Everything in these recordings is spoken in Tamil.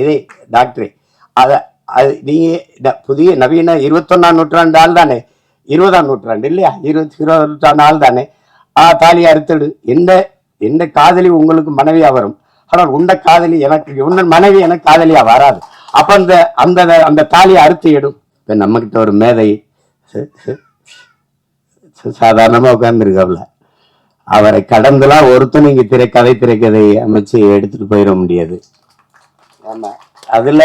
இதே டாக்டரே. அத அது நீங்க புதிய நவீன இருபத்தொன்னாம் நூற்றாண்டு ஆள் தானே இருபதாம் நூற்றாண்டு இல்லையா? இருபத்தி இருபதாம் நூற்றாண்டு ஆள் தானே ஆ தாலி அறுத்தடு. எந்த எந்த காதலி உங்களுக்கு மனைவியா வரும்? ஆனால் உண்ட காதலி எனக்கு உன்ன மனைவி எனக்கு காதலியா வராது. அப்ப அந்த அந்த அந்த தாலியை அறுத்து இடும் இப்ப நம்ம கிட்ட ஒரு மேதை சாதாரணமா உட்கார்ந்துருக்காப்ல. அவரை கடந்துலாம் ஒருத்தனும் இங்க திரை கதை திரைக்கதை அமைச்சு எடுத்துட்டு போயிட முடியாது. ஆமா. அதுல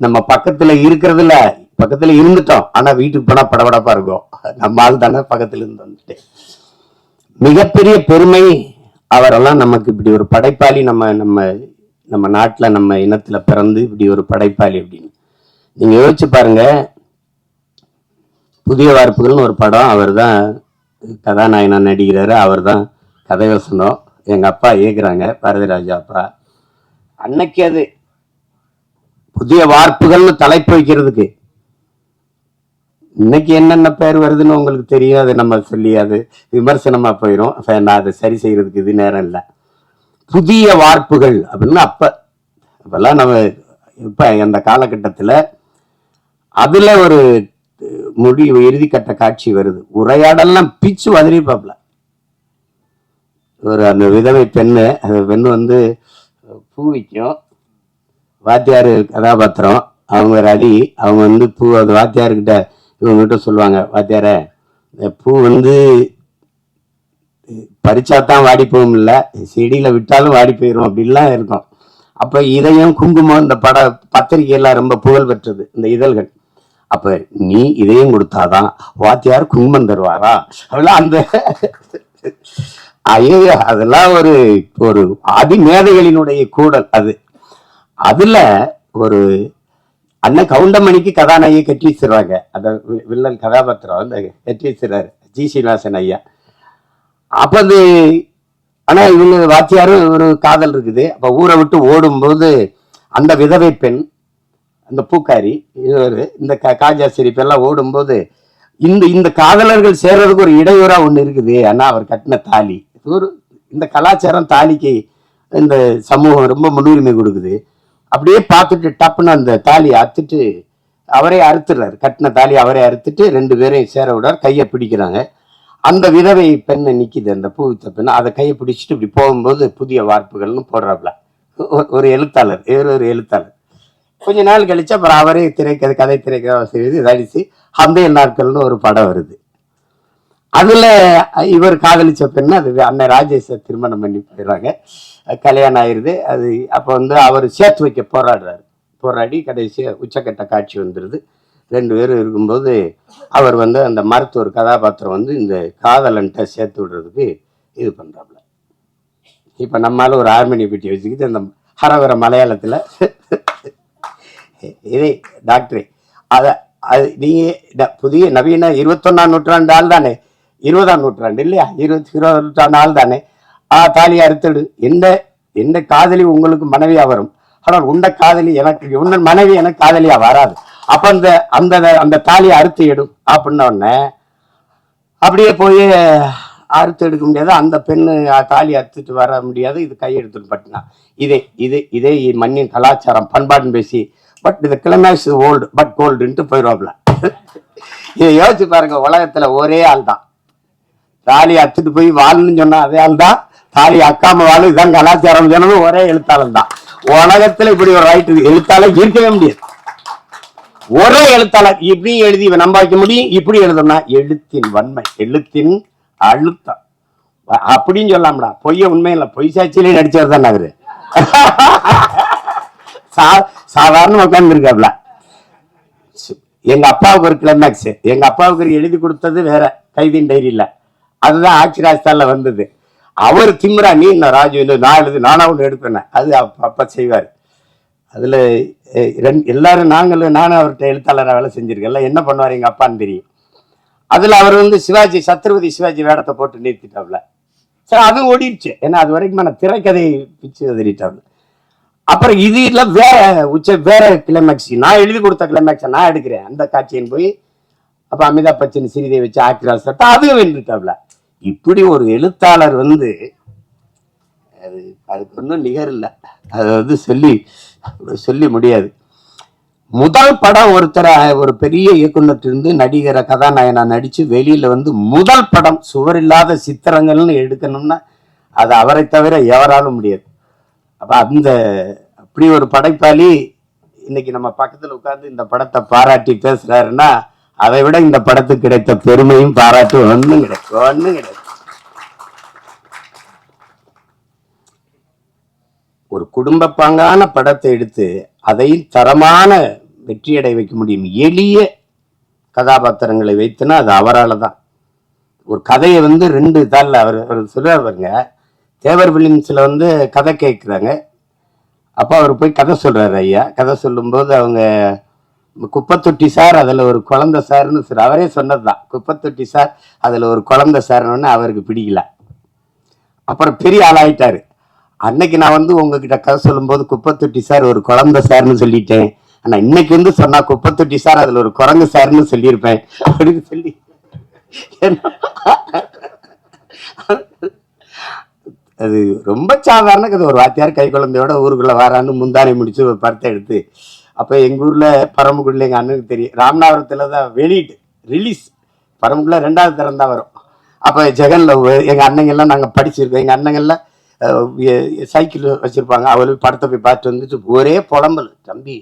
நம்ம பக்கத்துல இருக்கிறதுல பக்கத்துல இருந்துட்டோம். ஆனா வீட்டுக்கு போனா படபடப்பா இருக்கும். நம்ம ஆள் தானே பக்கத்துல இருந்து வந்துட்டு. மிகப்பெரிய பெருமை அவரெல்லாம் நமக்கு இப்படி ஒரு படைப்பாளி நம்ம நம்ம நம்ம நாட்டுல நம்ம இனத்துல பிறந்து இப்படி ஒரு படைப்பாளி அப்படின்னு. நீங்க யோசிச்சு பாருங்க. புதிய வார்ப்புகள்னு ஒரு படம் அவர் தான் கதாநாயகனா நடிக்கிறாரு. அவர் தான் கதை வசனம் எங்க அப்பா இயக்குறாங்க. பாரதிராஜா அப்பா. அன்னைக்கு அது புதிய வார்ப்புகள்னு தலைப்பு வைக்கிறதுக்கு. இன்னைக்கு என்னென்ன பேர் வருதுன்னு உங்களுக்கு தெரியும் அது நம்ம சொல்லி அது விமர்சனமா போயிடும் நான் அதை சரி செய்யறதுக்கு இது நேரம் இல்லை. புதிய வார்ப்புகள் அப்படின்னு அப்ப அப்பெல்லாம் நம்ம இப்ப அந்த காலகட்டத்தில் அதுல ஒரு முடிவு இறுதி கட்ட காட்சி வருது. உரையாடல்லாம் பிச்சு வதறிப்பாப்ல ஒரு அந்த விதவை பெண்ணு அந்த பெண்ணு வந்து பூ விற்கும். வாத்தியார் கதாபாத்திரம். அவங்க ரடி அவங்க வந்து பூ அது வாத்தியார்கிட்ட இவங்ககிட்ட சொல்லுவாங்க வாத்தியாரே இந்த பூ வந்து பறிச்சா தான் வாடி போகும் இல்லை செடியில் விட்டாலும் வாடி போயிடும் அப்படின்லாம் இருக்கும். அப்போ இதயம் குங்குமம் இந்த பட பத்திரிகையெல்லாம் ரொம்ப புகழ் பெற்றது இந்த இதழ்கள். அப்போ நீ இதயம் கொடுத்தாதான் வாத்தியார் குங்குமம் தருவாரா? அதெல்லாம் அந்த ஐயோ அதெல்லாம் ஒரு ஒரு அதிமேதைகளினுடைய கூடல் அது. அதுல ஒரு அண்ணன் கவுண்டமணிக்கு கதாநாயகி கட்டி வச்சிருவாங்க அந்த வி- வில்லன் கதாபாத்திரம் அந்த கட்டி வச்சிருக்காரு ஜி. சீனிவாசன் ஐயா. அப்ப அது ஆனா இவங்க வாத்தியாரும் ஒரு காதல் இருக்குது. அப்ப ஊரை விட்டு ஓடும்போது அந்த விதவை பெண் அந்த பூக்காரி இவர் இந்த கா- காஜா எல்லாம் ஓடும்போது இந்த இந்த காதலர்கள் சேர்றதுக்கு ஒரு இடையூறா ஒண்ணு இருக்குது. ஆனா அவர் கட்டின தாலி. ஒரு இந்த கலாச்சாரம் தாலிக்கு இந்த சமூகம் ரொம்ப முன்னுரிமை கொடுக்குது. அப்படியே பார்த்துட்டு டப்புன்னு அந்த தாலியை அறுத்துட்டு அவரே அறுத்துறாரு. கட்டின தாலி அவரே அறுத்துட்டு ரெண்டு பேரையும் சேர விடார் கையை பிடிக்கிறாங்க. அந்த விதவை பெண்ணை நிற்கிது அந்த பூவித்த பெண் அதை கையை பிடிச்சிட்டு இப்படி போகும்போது புதிய வார்ப்புகள்னு போடுறாப்புல. ஒரு எழுத்தாளர் வேறு ஒரு எழுத்தாளர். கொஞ்ச நாள் கழிச்சு அப்புறம் அவரே திரைக்கதை கதை திரைக்கதை நடிச்சு அந்த நாட்கள்னு ஒரு படம் வருது. அதில் இவர் காதலிச்ச பெண்ணு அது அண்ணன் ராஜேஷை திருமணம் பண்ணி போயிடுறாங்க. கல்யாணம் ஆயிடுது அது அப்போ வந்து அவர் சேர்த்து வைக்க போராடுறாரு. போராடி கடைசியாக உச்சக்கட்ட காட்சி வந்துடுது ரெண்டு பேரும் இருக்கும்போது அவர் வந்து அந்த மருத்துவர் கதாபாத்திரம் வந்து இந்த காதலன்ட்ட சேர்த்து விடுறதுக்கு இது பண்ணுறாப்புல இப்போ நம்மளால் ஒரு ஹார்மோனி பெட்டி வச்சுக்கிட்டு அந்த ஹரவர மலையாளத்தில் இதே டாக்டரே அதை அது நீங்கள் புதிய நவீன இருபத்தொன்னாம் நூற்றாண்டு ஆள் தானே இருபதாம் நூற்றாண்டு இல்லையா? இருபத்தி இருபதாம் நூற்றாண்டு ஆள் தானே ஆ தாலி அறுத்தடு. எந்த எந்த காதலி உங்களுக்கு மனைவியா வரும்? ஆனால் உண்ட காதலி எனக்கு உன்ன மனைவி எனக்கு காதலியா வராது. அப்ப அந்த அந்த அந்த தாலியை அறுத்து எடும் அப்படின்ன உடனே அப்படியே போய் அறுத்து எடுக்க முடியாது. அந்த பெண்ணு தாலி அறுத்துட்டு வர முடியாது. இது கையெழுத்துன்னு பட்டினா. இதே இதே இதே மண்ணின் கலாச்சாரம். பண்பாடுன்னு பேசி பட் இது கிளைமேக்ஸ் ஓல்டு பட் கோல்டுன்ட்டு போயிடுவாப்ல. இதை யோசிச்சு பாருங்க உலகத்துல ஒரே ஆள் தான் தாலி அத்துட்டு போய் வாழணும்னு சொன்னா அதே ஆள் தான் தாலி அக்காம வாழும் இதான் கலாச்சாரம். சொன்னது ஒரே எழுத்தாளர் தான். உலகத்துல இப்படி ஒரு ரைட்டு எழுத்தாளர் இருக்கவே முடியாது. ஒரே எழுத்தாளர் இப்படி எழுதி நம்ப வைக்க முடியும். இப்படி எழுதணும்னா எழுத்தின் வன்மை எழுத்தின் அழுத்தம். அப்படின்னு சொல்லாம்டா. பொய்ய உண்மை இல்லை. பொய் சாட்சியிலே நடிச்சவர் தான் அவரு. சா- சாதாரண உட்காந்துருக்காப்ல எங்க அப்பாவுக்கு ஒரு கிளைமேக்ஸ் எங்க அப்பாவுக்கு ஒரு எழுதி கொடுத்தது வேற. கைதின் டைரியில. அதுதான் ஆட்சி ராஜஸ்தான்ல வந்தது. அவர் திமிரா நீ என்ன ராஜு? நான் எழுது நானா ஒன்று எடுப்பேன் அது அப்பா செய்வார். அதில் அஹ், ரெண்டு எல்லாரும் நாங்களும் நானும் அவர்கிட்ட எழுத்தாளராக வேலை செஞ்சுருக்கேன்ல என்ன பண்ணுவார் எங்கள் அப்பான்னு தெரியும். அதில் அவர் வந்து சிவாஜி சத்ரபதி சிவாஜி வேடத்தை போட்டு நிறுத்திட்டாப்ல சரி அதுவும் ஓடிடுச்சு. ஏன்னா அது வரைக்கும் நான் திரைக்கதை பிச்சு எதிரிட்டாப்ல அப்புறம் இது இல்லை வேற உச்ச வேற கிளைமேக்ஸ் நான் எழுதி கொடுத்த கிளைமேக்ஸை நான் எடுக்கிறேன். அந்த காட்சியின் போய் அப்போ அமிதாப் பச்சன் சிறிதை வச்சு ஆக்ராஸ் அதுவும் வென்றுட்டாப்ல இப்படி ஒரு எழுத்தாளர் வந்து அது அதுக்கு ஒன்றும் நிகர் இல்லை. அதை வந்து சொல்லி சொல்லி முடியாது. முதல் படம் ஒருத்தரை ஒரு பெரிய இயக்குநர்கிட்ட நடிகரை கதாநாயகனா நடித்து வெளியில் வந்து முதல் படம் சுவர் இல்லாத சித்திரங்கள்னு எடுக்கணும்னா அது அவரை தவிர எவராலும் முடியாது. அப்போ அந்த அப்படி ஒரு படைப்பாளி இன்னைக்கு நம்ம பக்கத்தில் உட்காந்து இந்த படத்தை பாராட்டி பேசுகிறாருன்னா அதை விட இந்த படத்துக்கு கிடைத்த பெருமையும் பாராட்டு ஒன்றும் கிடைக்கும் ஒன்றும் கிடைக்கும். ஒரு குடும்ப பாங்கான படத்தை எடுத்து அதை தரமான வெற்றியடை வைக்க முடியும். எளிய கதாபாத்திரங்களை வைத்துனா அது அவரால் தான் ஒரு கதையை வந்து ரெண்டு தாளில் அவர் அவர் சொல்றாரு பாருங்க. தேவர் வில்லியம்ஸில் வந்து கதை கேட்குறாங்க. அப்போ அவர் போய் கதை சொல்கிறார் ஐயா. கதை சொல்லும்போது அவங்க குப்பத்தொட்டி சார் அதில் ஒரு குழந்தை சார்னு சார் அவரே சொன்னது தான் குப்பத்தொட்டி சார் அதில் ஒரு குழந்தை சார்னு அவருக்கு பிடிக்கல. அப்புறம் பெரிய ஆளாயிட்டாரு. அன்னைக்கு நான் வந்து உங்ககிட்ட கதை சொல்லும்போது குப்பத்தொட்டி சார் ஒரு குழந்தை சார்னு சொல்லிட்டேன். ஆனால் இன்னைக்கு வந்து சொன்னா குப்பத்தொட்டி சார் அதில் ஒரு குரங்கு சார்னு சொல்லியிருப்பேன். அப்படின்னு சொல்லி. அது ரொம்ப சாதாரண கதை. ஒரு வாத்தியார் கை குழந்தையோட ஊருக்குள்ளே வாரான்னு முந்தானை முடிச்சு ஒரு படத்தை எடுத்து அப்போ எங்கள் ஊரில் பரமக்குடியில் எங்கள் அண்ணனுக்கு தெரியும். ராமநாதபுரத்தில் தான் வெளியீட்டு ரிலீஸ் பரமக்குடியில் ரெண்டாவது தரம் தான் வரும். அப்போ ஜெகன் லவ் எங்கள் அண்ணங்கள்லாம் நாங்கள் படிச்சிருக்கோம். எங்கள் அண்ணங்கள்லாம் சைக்கிள் வச்சுருப்பாங்க. அவளுக்கு படத்தை போய் பார்த்து வந்துட்டு ஒரே புலம்பல். தம்பி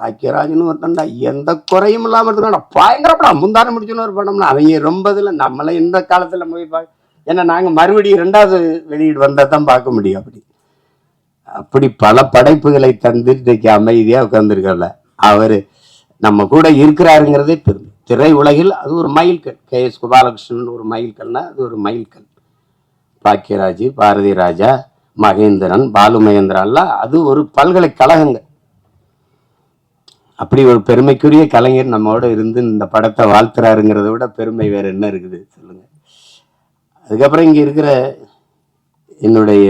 பாக்கியராஜன் ஒருத்தன்டா எந்த குறையும் இல்லாமல் இருந்தாடா பயங்கர படம். முந்தான முடிச்சுன்னு ஒரு படம்னா அவங்க ரொம்ப இதில் நம்மளாம் இந்த காலத்தில் போய் பார்க்க ஏன்னா நாங்கள் மறுபடியும் ரெண்டாவது வெளியீடு வந்தால் தான் பார்க்க முடியும் அப்படி. அப்படி பல படைப்புகளை தந்து இன்றைக்கு அமைதியாக உட்கார்ந்துருக்கல அவர் நம்ம கூட இருக்கிறாருங்கிறதே பெருமை. திரை உலகில் அது ஒரு மைல்கல். கே. எஸ். கோபாலகிருஷ்ணன் ஒரு மைல்கல்னா அது ஒரு மைல்கல். பாக்கியராஜ் பாரதி ராஜா மகேந்திரன் பாலு மகேந்திரன்லாம் அது ஒரு பல்கலைக்கழகங்கள். அப்படி ஒரு பெருமைக்குரிய கலைஞர் நம்மோட இருந்து இந்த படத்தை வாழ்த்துறாருங்கிறத விட பெருமை வேற என்ன இருக்குது? சொல்லுங்க. அதுக்கப்புறம் இங்கே இருக்கிற என்னுடைய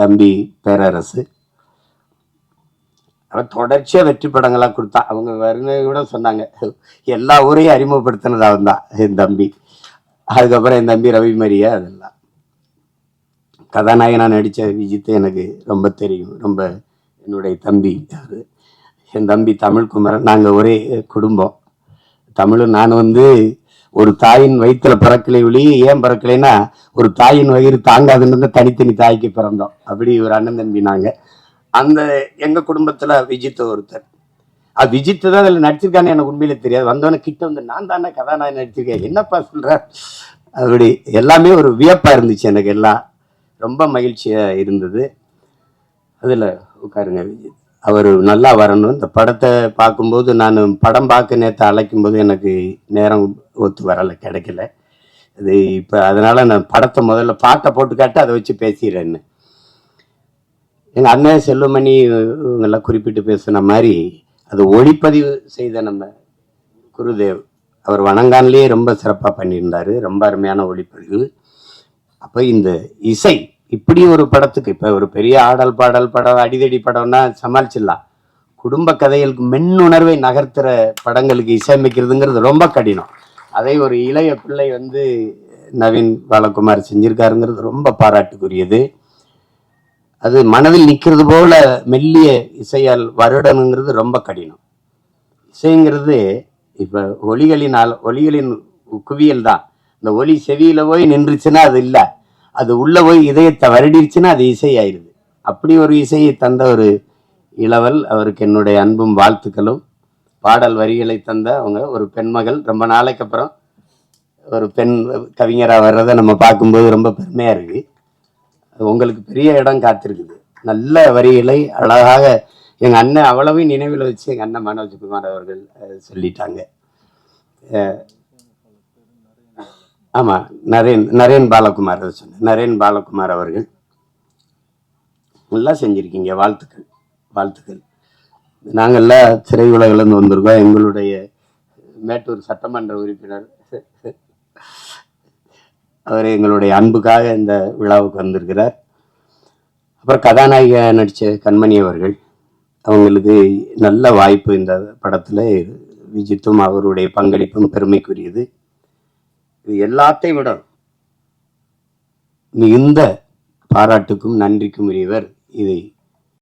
தம்பி பேரரசு. அவன் தொடர்ச்சியா வெற்றி படங்களா கொடுத்தா அவங்க வருங்க கூட சொன்னாங்க. எல்லா ஊரையும் அறிமுகப்படுத்தினது அவன் தான் என் தம்பி. அதுக்கப்புறம் என் தம்பி ரவி மரியா அதெல்லாம். கதாநாயகனாக நடிச்ச விஜித்து எனக்கு ரொம்ப தெரியும். ரொம்ப என்னுடைய தம்பி அவரு. என் தம்பி தமிழ் குமரன் நாங்க ஒரே குடும்பம். தமிழும் நான் வந்து ஒரு தாயின் வயிற்றில் பிறக்கலை ஒழிய ஏன் பிறக்கலைன்னா ஒரு தாயின் வயிறு தாங்காதுன்னு தனித்தனி தாய்க்கு பிறந்தோம். அப்படி ஒரு அண்ணன் தம்பி நாங்கள் அந்த எங்கள் குடும்பத்தில் விஜித் ஒருத்தர். அது விஜித் தான் அதில் நடிச்சிருக்கான்னு எனக்கு உண்மையிலே தெரியாது. வந்தவன கிட்ட வந்து நான் தானே கதாநாயகன் நடிச்சிருக்கேன். என்னப்பா சொல்கிறார் அப்படி எல்லாமே ஒரு வியப்பாக இருந்துச்சு எனக்கு எல்லாம் ரொம்ப மகிழ்ச்சியாக இருந்தது. அதில் உட்காருங்க விஜித். அவர் நல்லா வரணும். இந்த படத்தை பார்க்கும்போது நான் படம் பார்க்க நேற்று அழைக்கும் போது எனக்கு நேரம் ஒத்து வரலை கிடைக்கல. இது இப்போ அதனால் நான் படத்தை முதல்ல பாட்டை போட்டு காட்டு அதை வச்சு பேசிடுறேன்னு. எங்கள் அண்ணன் செல்லுமணி இவங்கெல்லாம் குறிப்பிட்டு பேசுன மாதிரி அது ஒளிப்பதிவு செய்த நம்ம குருதேவ். அவர் வணங்கான்லேயே ரொம்ப சிறப்பாக பண்ணியிருந்தாரு ரொம்ப அருமையான ஒளிப்பதிவு. அப்போ இந்த இசை இப்படி ஒரு படத்துக்கு இப்போ ஒரு பெரிய ஆடல் பாடல் படம் அடிதடி படம்னா சமாளிச்சிடலாம். குடும்ப கதைகளுக்கு மென்னுணர்வை நகர்த்துற படங்களுக்கு இசையமைக்கிறதுங்கிறது ரொம்ப கடினம். அதை ஒரு இளைய பிள்ளை வந்து நவீன் பாலகுமார் செஞ்சிருக்காருங்கிறது ரொம்ப பாராட்டுக்குரியது. அது மனதில் நிற்கிறது போல மெல்லிய இசையால் வருடனுங்கிறது ரொம்ப கடினம். இசைங்கிறது இப்போ ஒலிகளின் ஒலிகளின் குவியல் தான். இந்த ஒலி செவியில் போய் நின்றுச்சுன்னா அது இல்லை. அது உள்ளே போய் இதயத்தை வருடிருச்சுன்னா அது இசை ஆயிடுது அப்படி ஒரு இசையை தந்த ஒரு இளவல் அவருக்கு என்னுடைய அன்பும் வாழ்த்துக்களும். பாடல் வரிகளை தந்த அவங்க ஒரு பெண்மகள் ரொம்ப நாளைக்கு அப்புறம் ஒரு பெண் கவிஞராக வர்றதை நம்ம பார்க்கும்போது ரொம்ப பெருமையாக இருக்கு. உங்களுக்கு பெரிய இடம் காத்திருக்குது. நல்ல வரிகளை அழகாக எங்கள் அண்ணன் அவ்வளவையும் நினைவில் வச்சு எங்கள் அண்ணன் மனோஜ்குமார் அவர்கள் சொல்லிட்டாங்க. ஆமாம் நரேன் நரேன் பாலகுமார் சொன்னேன். நரேன் பாலகுமார் அவர்கள். நல்லா செஞ்சுருக்கீங்க. வாழ்த்துக்கள். வாழ்த்துக்கள். நாங்கள்லாம் திரையுலகிலிருந்து வந்திருக்கோம். எங்களுடைய மேட்டூர் சட்டமன்ற உறுப்பினர். அவர் எங்களுடைய அன்புக்காக இந்த விழாவுக்கு வந்திருக்கிறார். அப்புறம் கதாநாயக நடித்த கண்மணி அவர்கள் அவங்களுக்கு நல்ல வாய்ப்பு இந்த படத்தில். விஜித்தும் அவருடைய பங்களிப்பும் பெருமைக்குரியது. இது எல்லாத்தையும் விட மிகுந்த பாராட்டுக்கும் நன்றிக்கும் உரியவர் இதை